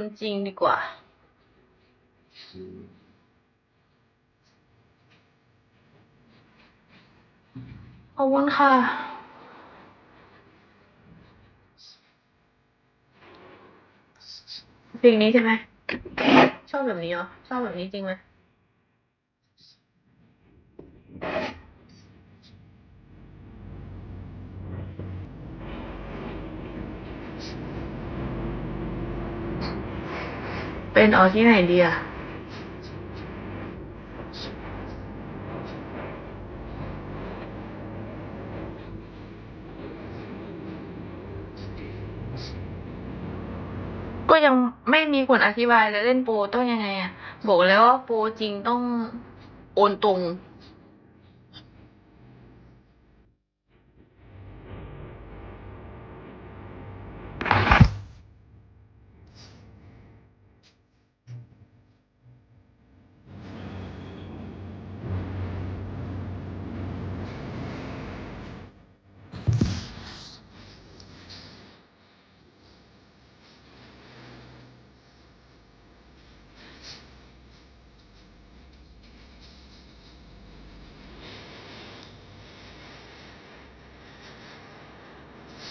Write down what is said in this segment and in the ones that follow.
คนจริงดีกว่า ขอบคุณค่ะ เพลงนี้ใช่ไหม ชอบแบบนี้เหรอ ชอบแบบนี้จริงไหม เป็นออกที่ไหนดีอะก็ยังไม่มีคนอธิบายเลยเล่นโปรต้องยังไงอะบอกแล้วว่าโปรจริงต้องโอนตรง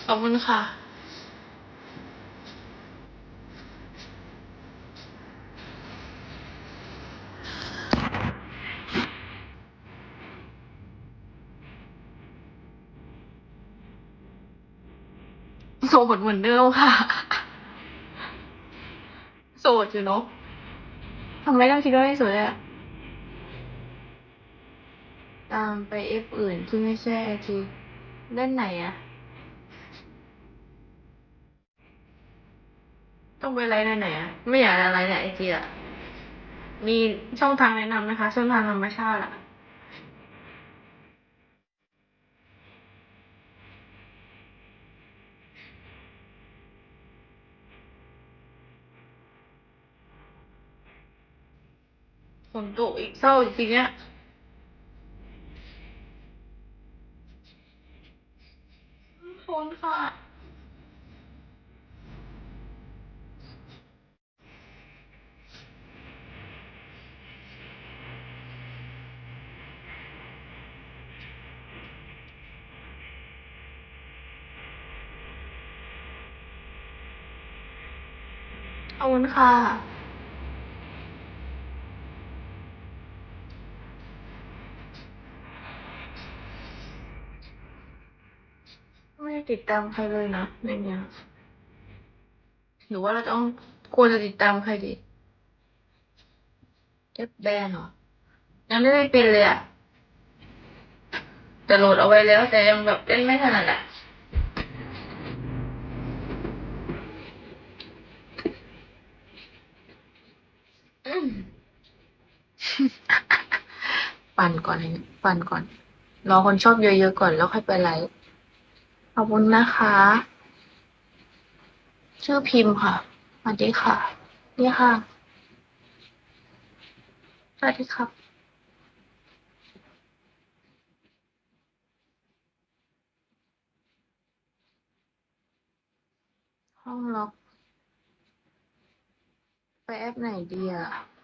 ขอบคุณค่ะโสดเหมือนเดิมค่ะ โสดอยู่เนาะทำไมต้องคิดว่าไม่โสดเลยอะ ตามไปเอฟอื่นที่ไม่ใช่ไอจีเล่นไหนอะ ต้องไปไลน์ในไหนอะ ไม่อยากอะไรในไอจีอะ มีช่องทางแนะนำไหมคะช่องทางธรรมชาติอะฝนตกอีกเศร้าจริงๆเนี่ยขอบคุณค่ะ อบคุณค่ะ ไม่ได้ติดตามใครเลยนะในเนี้ยหรือว่าเราต้องควรจะติดตามใครดีเจ็บแบนเหรอ ยังไม่ได้เป็นเลยอะแต่โหลดเอาไว้แล้ว แต่ยังแบบเล่นไม่ถนัดอะอืม ปั่นก่อนปั่นก่อน รอคนชอบเยอะๆก่อนแล้วค่อยไปไลฟ์ขอบคุณนะคะ ชื่อพิมพ์ค่ะสวัสดีค่ะ นี่ค่ะสวัสดีครับห้องล็อกไปแอปไหนดีอะ